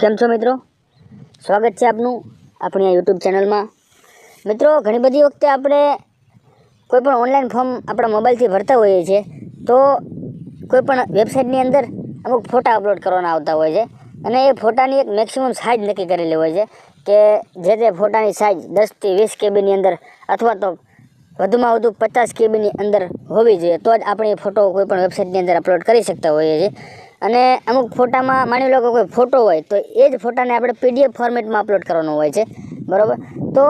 કેમ છો મિત્રો? સ્વાગત છે આપનું આપણી આ યુટ્યુબ ચેનલમાં. મિત્રો, ઘણી બધી વખતે આપણે કોઈ પણ ઓનલાઈન ફોર્મ આપણા મોબાઈલથી ભરતા હોઈએ છીએ, તો કોઈ પણ વેબસાઇટની અંદર અમુક ફોટા અપલોડ કરવાના આવતા હોય છે. અને એ ફોટાની એક મેક્સિમમ સાઇઝ નક્કી કરેલી હોય છે કે જે તે ફોટાની સાઇઝ દસથી વીસ કેબીની અંદર અથવા તો વધુમાં વધુ પચાસ કેબીની અંદર હોવી જોઈએ. તો જ આપણે એ ફોટો કોઈ પણ વેબસાઇટની અંદર અપલોડ કરી શકતા હોઈએ છીએ. અને અમુક ફોટામાં માની લો કે કોઈ ફોટો હોય, તો એ જ ફોટાને આપણે પીડીએફ ફોર્મેટમાં અપલોડ કરવાનો હોય છે. બરાબર? તો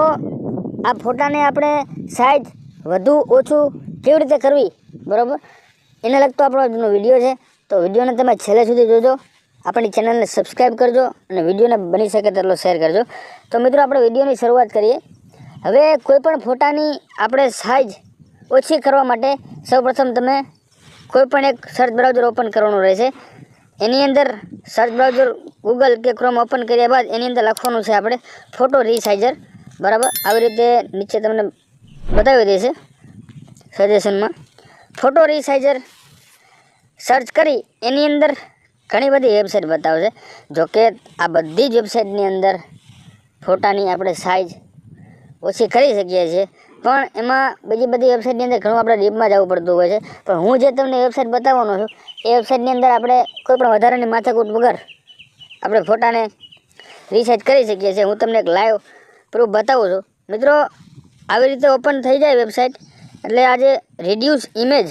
આ ફોટાને આપણે સાઇઝ વધુ ઓછું કેવી રીતે કરવી? બરાબર? એને લગતો આપણો વીડિયો છે. તો વિડીયોને તમે છેલ્લે સુધી જોજો. આપણી ચેનલને સબસ્ક્રાઈબ કરજો અને વિડીયોને બની શકે તેટલો શેર કરજો. તો મિત્રો, આપણે વિડીયોની શરૂઆત કરીએ. હવે કોઈ પણ ફોટાની આપણે સાઇઝ ઓછી કરવા માટે સૌપ્રથમ તમે કોઈ પણ એક સર્ચ બ્રાઉઝર ઓપન કરવાનું રહેશે. એની અંદર સર્ચ બ્રાઉઝર ગૂગલ કે ક્રોમ ઓપન કર્યા બાદ એની અંદર લખવાનું છે આપણે ફોટો રિસાઇઝર બરાબર? આવી રીતે નીચે તમને બતાવી દેશે સજેશનમાં ફોટો રિસાઇઝર સર્ચ કરી એની અંદર ઘણી બધી વેબસાઇટ બતાવશે. જોકે આ બધી જ વેબસાઇટની અંદર ફોટાની આપણે સાઇઝ ઓછી કરી શકીએ છીએ. પણ એમાં બીજી બધી વેબસાઇટની અંદર ઘણું આપણે ડીપમાં જવું પડતું હોય છે. પણ હું જે તમને વેબસાઇટ બતાવવાનો છું, એ વેબસાઇટની અંદર આપણે કોઈ પણ વધારાની માથાકૂટ વગર આપણે ફોટાને રિસાઇઝ કરી શકીએ છીએ. હું તમને એક લાઈવ પ્રૂફ બતાવું છું. મિત્રો, આવી રીતે ઓપન થઈ જાય વેબસાઇટ એટલે આજે reduce image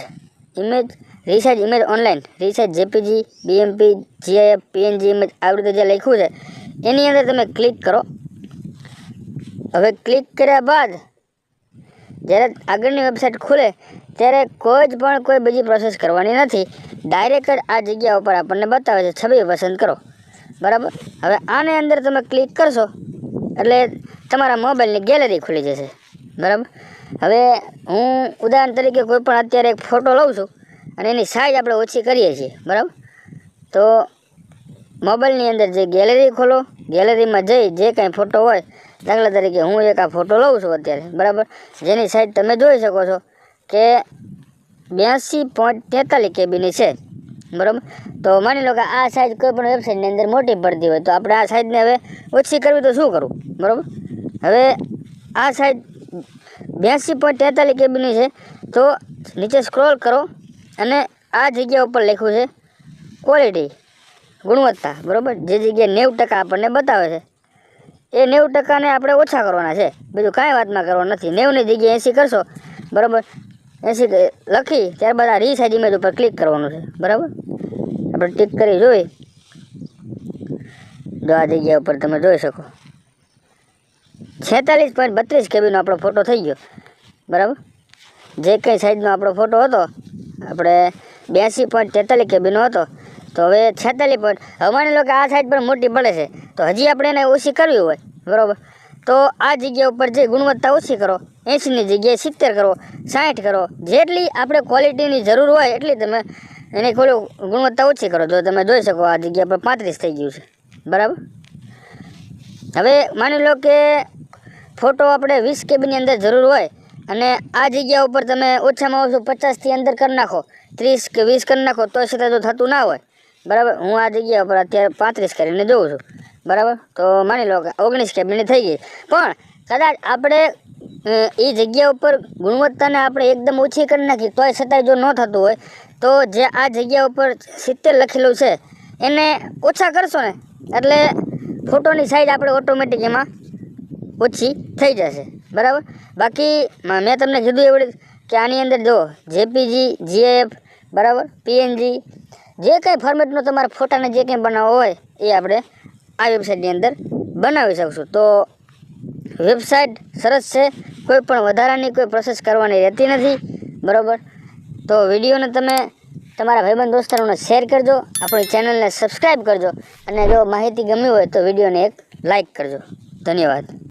image resize image online resize JPG BMP GIF PNG image આવી રીતે જે લખ્યું છે, એની અંદર તમે ક્લિક કરો. હવે ક્લિક કર્યા બાદ જ્યારે આગળની વેબસાઇટ ખુલે, ત્યારે કોઈ જ પણ કોઈ બીજી પ્રોસેસ કરવાની નથી. ડાયરેક્ટ આ જગ્યા ઉપર આપણને બતાવે છે, છબી પસંદ કરો. બરાબર? હવે આને અંદર તમે ક્લિક કરશો, એટલે તમારા મોબાઈલની ગેલેરી ખુલી જશે. બરાબર? હવે હું ઉદાહરણ તરીકે કોઈ પણ અત્યારે એક ફોટો લઉં છું, અને એની સાઇઝ આપણે ઓછી કરીએ છીએ. બરાબર? તો મોબાઈલની અંદર જે ગેલેરી ખોલો ગેલેરીમાં જઈ જે કાંઈ ફોટો હોય દાખલા તરીકે હું એક આ ફોટો લઉં છું અત્યારે, બરાબર? જેની સાઈડ તમે જોઈ શકો છો કે બ્યાસી પોઈન્ટ તેતાલીસ કેબીની છે, બરાબર? તો માની લો કે આ સાઈઝ કોઈ પણ વેબસાઇટની અંદર મોટી પડતી હોય, તો આપણે આ સાઈઝને હવે ઓછી કરવી તો શું કરવું બરાબર? હવે આ સાઈઝ બ્યાસી પોઈન્ટ તેતાલીસ કેબીની છે, તો નીચે સ્ક્રોલ કરો અને આ જગ્યા ઉપર લખ્યું છે ક્વોલિટી ગુણવત્તા, બરાબર? જે જગ્યાએ નેવું ટકા આપણને બતાવે છે. એ નેવું ટકાને આપણે ઓછા કરવાના છે. બીજું કાંઈ વાતમાં કરવાનું નથી. નેવુંની જગ્યાએ એંસી કરશો, બરાબર? એંસી લખી, ત્યારબાદ આ રીસાઇઝ ઇમેજ ઉપર ક્લિક કરવાનું છે. બરાબર? આપણે ટીક કરી જોઈ. જો આ જગ્યા ઉપર તમે જોઈ શકો. છેતાલીસ પોઈન્ટ બત્રીસ કેબીનો આપણો ફોટો થઈ ગયો. બરાબર? જે કંઈ સાઈઝનો આપણો ફોટો હતો, આપણે બ્યાસી પોઈન્ટ તેતાલીસ કેબીનો હતો તો હવે છેતાલીસ પોઈન્ટ હવે માની લો કે આ સાઈડ પણ મોટી પડે છે. તો હજી આપણે એને ઓછી કરવી હોય. બરાબર? તો આ જગ્યા ઉપર જે ગુણવત્તા ઓછી કરો, એંશીની જગ્યાએ સિત્તેર કરો સાઠ કરો, જેટલી આપણે ક્વોલિટીની જરૂર હોય એટલી તમે એની ખોલી ગુણવત્તા ઓછી કરો. જો તમે જોઈ શકો આ જગ્યા પર પાંત્રીસ થઈ ગયું છે. બરાબર? હવે માની લો કે ફોટો આપણે વીસ કેબીની અંદર જરૂર હોય અને આ જગ્યા ઉપર તમે ઓછામાં ઓછું પચાસથી અંદર કરી નાખો. ત્રીસ કે વીસ કરી નાખો, તો છતાં તો થતું ના હોય. બરાબર? હું આ જગ્યા ઉપર અત્યારે પાંત્રીસ કરીને જોઉં છું. બરાબર? તો માની લો કે ઓગણીસ કેબીની થઈ ગઈ. પણ કદાચ આપણે એ જગ્યા ઉપર ગુણવત્તાને આપણે એકદમ ઓછી કરી નાખી, તોય છતાંય જો ન થતું હોય, તો જે આ જગ્યા ઉપર સિત્તેર લખેલું છે, એને ઓછા કરશો ને? એટલે ફોટોની સાઈઝ આપણે ઓટોમેટિક એમાં ઓછી થઈ જશે. બરાબર? બાકી મેં તમને કીધું એવું કે આની અંદર જો, જેપીજી, જીએફ, બરાબર? પીએનજી જે કંઈ ફોર્મેટનો તમારે ફોટાને જે કંઈ બનાવવો હોય એ આપણે આ વેબસાઇટની અંદર બનાવી શકશું. તો વેબસાઇટ સરસ છે, કોઈ પણ વધારાની કોઈ પ્રોસેસ કરવાની રહેતી નથી, બરાબર? તો વિડીયોને તમે તમારા ભાઈબંધ દોસ્તારોને શેર કરજો, આપણી ચેનલને સબસ્ક્રાઈબ કરજો, અને જો માહિતી ગમી હોય તો વિડીયોને એક લાઇક કરજો. ધન્યવાદ.